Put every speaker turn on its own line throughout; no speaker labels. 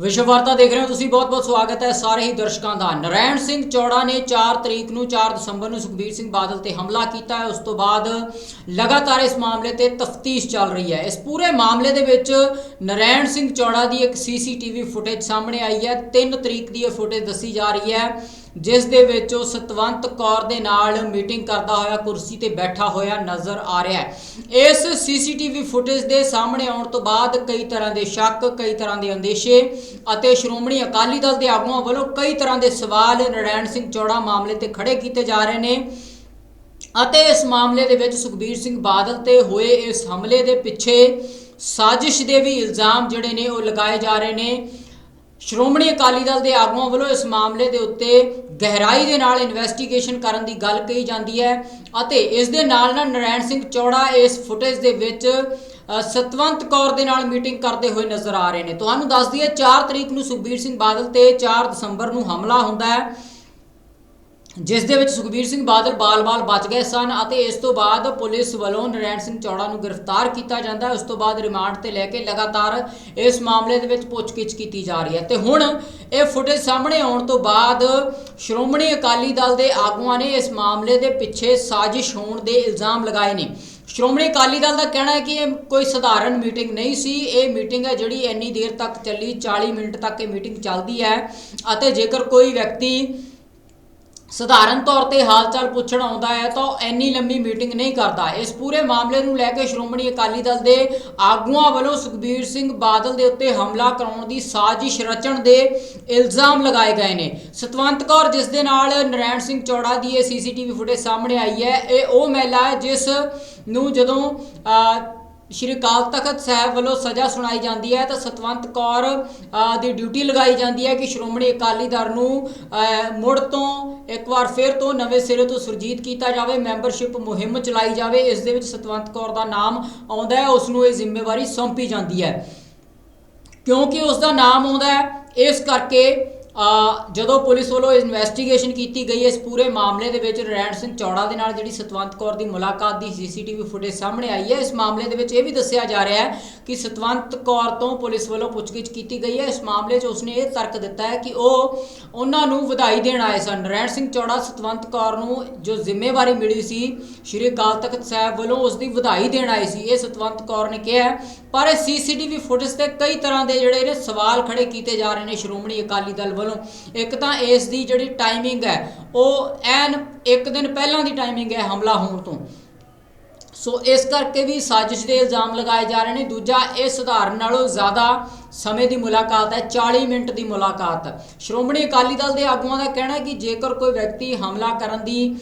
ਵਿਸ਼ਵ ਵਾਰਤਾ ਦੇਖ ਰਹੇ ਹੋ ਤੁਸੀਂ ਬਹੁਤ-ਬਹੁਤ ਸਵਾਗਤ ਹੈ ਸਾਰੇ ਹੀ ਦਰਸ਼ਕਾਂ ਦਾ। ਨਰੈਣ ਸਿੰਘ ਚੌੜਾ ਨੇ 4 ਤਰੀਕ ਨੂੰ 4 ਦਸੰਬਰ ਨੂੰ ਸੁਖਬੀਰ ਸਿੰਘ ਬਾਦਲ ਤੇ ਹਮਲਾ ਕੀਤਾ ਹੈ। ਉਸ ਤੋਂ ਬਾਅਦ ਲਗਾਤਾਰ ਇਸ ਮਾਮਲੇ ਤੇ ਤਫਤੀਸ਼ ਚੱਲ ਰਹੀ ਹੈ। ਇਸ ਪੂਰੇ ਮਾਮਲੇ ਦੇ ਵਿੱਚ ਨਰੈਣ ਸਿੰਘ ਚੌੜਾ ਦੀ ਇੱਕ ਸੀਸੀਟੀਵੀ ਫੁਟੇਜ ਸਾਹਮਣੇ ਆਈ ਹੈ। 3 ਤਰੀਕ ਦੀ ਇਹ ਫੁਟੇਜ ਦੱਸੀ ਜਾ ਰਹੀ ਹੈ ਜਿਸ ਦੇ ਵਿੱਚ ਉਹ ਸਤਵੰਤ ਕੌਰ ਦੇ ਨਾਲ ਮੀਟਿੰਗ ਕਰਦਾ ਹੋਇਆ, ਕੁਰਸੀ ਤੇ ਬੈਠਾ ਹੋਇਆ ਨਜ਼ਰ ਆ ਰਿਹਾ ਹੈ। ਇਸ ਸੀਸੀਟੀਵੀ ਫੁਟੇਜ ਦੇ ਸਾਹਮਣੇ ਆਉਣ ਤੋਂ ਬਾਅਦ ਕਈ ਤਰ੍ਹਾਂ ਦੇ ਸ਼ੱਕ, ਕਈ ਤਰ੍ਹਾਂ ਦੇ ਅੰਦੇਸ਼ੇ ਅਤੇ ਸ਼੍ਰੋਮਣੀ ਅਕਾਲੀ ਦਲ ਦੇ ਆਗੂਆਂ ਵੱਲੋਂ ਕਈ ਤਰ੍ਹਾਂ ਦੇ ਸਵਾਲ ਨਰੈਣ ਸਿੰਘ ਚੌੜਾ ਮਾਮਲੇ ਤੇ ਖੜੇ ਕੀਤੇ ਜਾ ਰਹੇ ਨੇ ਅਤੇ ਇਸ ਮਾਮਲੇ ਦੇ ਵਿੱਚ ਸੁਖਬੀਰ ਸਿੰਘ ਬਾਦਲ ਤੇ ਹੋਏ ਇਸ ਹਮਲੇ ਦੇ ਪਿੱਛੇ ਸਾਜ਼ਿਸ਼ ਦੇ ਵੀ ਇਲਜ਼ਾਮ ਜਿਹੜੇ ਨੇ ਉਹ ਲਗਾਏ ਜਾ ਰਹੇ ਨੇ। ਸ਼੍ਰੋਮਣੀ ਅਕਾਲੀ ਦਲ ਦੇ ਆਗੂਆਂ ਵੱਲੋਂ ਇਸ ਮਾਮਲੇ ਦੇ ਉੱਤੇ ਗਹਿਰਾਈ ਦੇ ਨਾਲ ਇਨਵੈਸਟੀਗੇਸ਼ਨ ਕਰਨ ਦੀ ਗੱਲ ਕਹੀ ਜਾਂਦੀ ਹੈ ਅਤੇ ਇਸ ਦੇ ਨਾਲ ਨਾਲ ਨਰੈਣ ਸਿੰਘ ਚੌੜਾ ਇਸ ਫੁਟੇਜ ਦੇ ਵਿੱਚ ਸਤਵੰਤ ਕੌਰ ਦੇ ਨਾਲ ਮੀਟਿੰਗ ਕਰਦੇ ਹੋਏ ਨਜ਼ਰ ਆ ਰਹੇ ਨੇ। ਤੁਹਾਨੂੰ ਦੱਸ ਦਈਏ 4 ਤਰੀਕ ਨੂੰ ਸੁਖਬੀਰ ਸਿੰਘ ਬਾਦਲ ਤੇ 4 ਦਸੰਬਰ ਨੂੰ ਹਮਲਾ ਹੁੰਦਾ ਹੈ। ਜਿਸ ਦੇ ਵਿੱਚ ਸੁਖਬੀਰ ਸਿੰਘ ਬਾਦਲ ਬਾਲ-ਬਾਲ ਬਚ ਗਏ ਸਨ ਅਤੇ ਇਸ ਤੋਂ ਬਾਅਦ ਪੁਲਿਸ ਵੱਲੋਂ ਨਰੈਣ ਸਿੰਘ ਚੌੜਾ ਨੂੰ ਗ੍ਰਿਫਤਾਰ ਕੀਤਾ ਜਾਂਦਾ। ਹੈ ਉਸ ਤੋਂ ਬਾਅਦ ਰਿਮਾਂਡ ਤੇ ਲੈ ਕੇ ਲਗਾਤਾਰ ਇਸ ਮਾਮਲੇ ਦੇ ਵਿੱਚ ਪੁੱਛਗਿੱਛ ਕੀਤੀ ਜਾ ਰਹੀ ਹੈ। ਤੇ ਹੁਣ ਇਹ ਫੁਟੇਜ ਸਾਹਮਣੇ ਆਉਣ ਤੋਂ ਬਾਅਦ ਸ਼੍ਰੋਮਣੀ ਅਕਾਲੀ ਦਲ ਦੇ ਆਗੂਆਂ ਨੇ ਇਸ ਮਾਮਲੇ ਦੇ ਪਿੱਛੇ ਸਾਜ਼ਿਸ਼ ਹੋਣ ਦੇ ਇਲਜ਼ਾਮ ਲਗਾਏ ਨੇ। ਸ਼੍ਰੋਮਣੀ ਅਕਾਲੀ ਦਲ ਦਾ ਕਹਿਣਾ ਹੈ ਕਿ ਇਹ ਕੋਈ ਸਧਾਰਨ ਮੀਟਿੰਗ ਨਹੀਂ ਸੀ। ਇਹ ਮੀਟਿੰਗ ਹੈ ਜਿਹੜੀ ਇੰਨੀ ਦੇਰ ਤੱਕ ਚੱਲੀ 40 ਮਿੰਟ ਤੱਕ ਇਹ ਮੀਟਿੰਗ ਚੱਲਦੀ ਹੈ ਅਤੇ ਜੇਕਰ ਕੋਈ ਵਿਅਕਤੀ ਸਧਾਰਨ ਤੌਰ ਤੇ ਹਾਲਚਾਲ ਪੁੱਛਣ ਆਉਂਦਾ ਹੈ ਤਾਂ ਉਹ ਇੰਨੀ ਲੰਮੀ ਮੀਟਿੰਗ ਨਹੀਂ ਕਰਦਾ। ਇਸ ਪੂਰੇ ਮਾਮਲੇ ਨੂੰ ਲੈ ਕੇ ਸ਼੍ਰੋਮਣੀ ਅਕਾਲੀ ਦਲ ਦੇ ਆਗੂਆਂ ਵੱਲੋਂ ਸੁਖਬੀਰ ਸਿੰਘ ਬਾਦਲ ਦੇ ਉੱਤੇ ਹਮਲਾ ਕਰਾਉਣ ਦੀ ਸਾਜ਼ਿਸ਼ ਰਚਣ ਦੇ ਇਲਜ਼ਾਮ ਲਗਾਏ ਗਏ ਨੇ। ਸਤਵੰਤ ਕੌਰ, ਜਿਸ ਦੇ ਨਾਲ ਨਰੈਣ ਸਿੰਘ ਚੌੜਾ ਦੀ ਇਹ ਸੀਸੀਟੀਵੀ ਫੁਟੇਜ ਸਾਹਮਣੇ ਆਈ ਹੈ, ਇਹ ਉਹ ਮਹਿਲਾ ਹੈ ਜਿਸ ਨੂੰ ਜਦੋਂ ਸ਼੍ਰੀ ਅਕਾਲ ਤਖਤ ਸਾਹਿਬ ਵੱਲੋਂ ਸਜ਼ਾ ਸੁਣਾਈ ਜਾਂਦੀ ਹੈ ਤਾਂ ਸਤਵੰਤ ਕੌਰ ਦੀ ਡਿਊਟੀ ਲਗਾਈ ਜਾਂਦੀ ਹੈ ਕਿ ਸ਼੍ਰੋਮਣੀ ਅਕਾਲੀ ਦਲ ਨੂੰ ਮੁੜ ਤੋਂ ਇੱਕ ਵਾਰ ਫਿਰ ਤੋਂ ਨਵੇਂ ਸਿਰੇ ਤੋਂ ਸੁਰਜੀਤ ਕੀਤਾ ਜਾਵੇ, ਮੈਂਬਰਸ਼ਿਪ ਮੁਹਿੰਮ ਚਲਾਈ ਜਾਵੇ, ਇਸ ਦੇ ਵਿੱਚ ਸਤਵੰਤ ਕੌਰ ਦਾ ਨਾਮ ਆਉਂਦਾ ਹੈ ਉਸ ਨੂੰ ਇਹ ਜ਼ਿੰਮੇਵਾਰੀ ਸੌਂਪੀ ਜਾਂਦੀ ਹੈ। ਕਿਉਂਕਿ ਉਸ ਦਾ ਨਾਮ ਆਉਂਦਾ ਹੈ, ਇਸ ਕਰਕੇ ਜਦੋਂ ਪੁਲਿਸ ਵੱਲੋਂ ਇਨਵੈਸਟੀਗੇਸ਼ਨ ਕੀਤੀ ਗਈ, ਇਸ ਪੂਰੇ ਮਾਮਲੇ ਦੇ ਵਿੱਚ ਰੈਣ ਸਿੰਘ ਚੌੜਾ ਦੇ ਨਾਲ ਜਿਹੜੀ ਸਤਵੰਤ ਕੌਰ ਦੀ ਮੁਲਾਕਾਤ ਦੀ ਸੀਸੀਟੀਵੀ ਫੁਟੇਜ ਸਾਹਮਣੇ ਆਈ ਹੈ। ਇਸ ਮਾਮਲੇ ਦੇ ਵਿੱਚ ਇਹ ਵੀ ਦੱਸਿਆ ਜਾ ਰਿਹਾ ਹੈ ਕਿ ਸਤਵੰਤ ਕੌਰ ਤੋਂ ਪੁਲਿਸ ਵੱਲੋਂ ਪੁੱਛਗਿੱਛ ਕੀਤੀ ਗਈ ਹੈ। ਇਸ ਮਾਮਲੇ 'ਚ ਉਸਨੇ ਇਹ ਤਰਕ ਦਿੱਤਾ ਹੈ ਕਿ ਉਹ ਉਹਨਾਂ ਨੂੰ ਵਧਾਈ ਦੇਣ ਆਏ ਸਨ। ਰੈਣ ਸਿੰਘ ਚੌੜਾ ਸਤਵੰਤ ਕੌਰ ਨੂੰ ਜੋ ਜ਼ਿੰਮੇਵਾਰੀ ਮਿਲੀ ਸੀ, ਸ਼੍ਰੀ ਅਕਾਲ ਤਖਤ ਸਾਹਿਬ ਵੱਲੋਂ ਉਸ ਦੀ ਵਧਾਈ ਦੇਣ ਆਏ ਸੀ। ਇਹ ਸਤਵੰਤ ਕੌਰ ਨੇ ਕਿਹਾ ਪਰ ਇਹ ਸੀਸੀਟੀਵੀ ਫੁਟੇਜ ਤੇ ਕਈ ਤਰ੍ਹਾਂ ਦੇ ਜਿਹੜੇ ਨੇ ਸਵਾਲ ਖੜੇ ਕੀਤੇ ਜਾ ਰਹੇ ਨੇ। ਸ਼੍ਰੋਮਣੀ ਅਕਾਲੀ ਦਲ ਵੱਲੋਂ। ਇੱਕ ਤਾਂ ਇਸ ਦੀ ਜਿਹੜੀ ਟਾਈਮਿੰਗ ਹੈ, ਉਹ ਐਨ ਇੱਕ ਦਿਨ ਪਹਿਲਾਂ ਦੀ ਟਾਈਮਿੰਗ ਹੈ ਹਮਲਾ ਹੋਣ ਤੋਂ। ਸੋ ਇਸ ਕਰਕੇ ਵੀ ਸਾਜ਼ਿਸ਼ ਦੇ ਇਲਜ਼ਾਮ ਲਗਾਏ ਜਾ ਰਹੇ ਨੇ। ਦੂਜਾ ਇਹ ਸਧਾਰਨ ਨਾਲੋਂ ਜ਼ਿਆਦਾ ਸਮੇਂ ਦੀ ਮੁਲਾਕਾਤ ਹੈ 40 ਮਿੰਟ ਦੀ ਮੁਲਾਕਾਤ। ਸ਼੍ਰੋਮਣੀ ਅਕਾਲੀ ਦਲ ਦੇ ਆਗੂਆਂ ਦਾ ਕਹਿਣਾ ਹੈ ਕਿ ਜੇਕਰ ਕੋਈ ਵਿਅਕਤੀ ਹਮਲਾ ਕਰਨ ਦੀ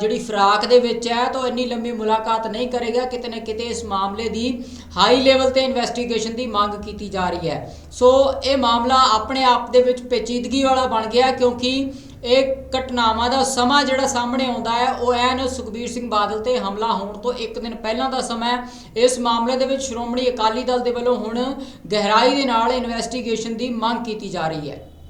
ਜਿਹੜੀ ਫਰਾਕ ਦੇ ਵਿੱਚ ਹੈ, ਤਾਂ ਉਹ ਇੰਨੀ ਲੰਮੀ ਮੁਲਾਕਾਤ ਨਹੀਂ ਕਰੇਗਾ। ਕਿਤੇ ਨਾ ਕਿਤੇ ਇਸ ਮਾਮਲੇ ਦੀ ਹਾਈ ਲੈਵਲ ਤੇ ਇਨਵੈਸਟੀਗੇਸ਼ਨ ਦੀ ਮੰਗ ਕੀਤੀ ਜਾ ਰਹੀ ਹੈ। ਸੋ ਇਹ ਮਾਮਲਾ ਆਪਣੇ ਆਪ ਦੇ ਵਿੱਚ ਪੇਚੀਦਗੀ ਵਾਲਾ ਬਣ ਗਿਆ ਕਿਉਂਕਿ ਇਹ ਘਟਨਾਵਾਂ ਦਾ ਸਮਾਂ ਜਿਹੜਾ ਸਾਹਮਣੇ ਆਉਂਦਾ ਹੈ, ਉਹ ਐਨ ਸੁਖਬੀਰ ਸਿੰਘ ਬਾਦਲ ਤੇ ਹਮਲਾ ਹੋਣ ਤੋਂ ਇੱਕ ਦਿਨ ਪਹਿਲਾਂ ਦਾ ਸਮਾਂ ਹੈ। ਇਸ ਮਾਮਲੇ ਦੇ ਵਿੱਚ ਸ਼੍ਰੋਮਣੀ ਅਕਾਲੀ ਦਲ ਦੇ ਵੱਲੋਂ ਹੁਣ ਗਹਿਰਾਈ ਦੇ ਨਾਲ ਇਨਵੈਸਟੀਗੇਸ਼ਨ ਦੀ ਮੰਗ ਕੀਤੀ ਜਾ ਰਹੀ ਹੈ।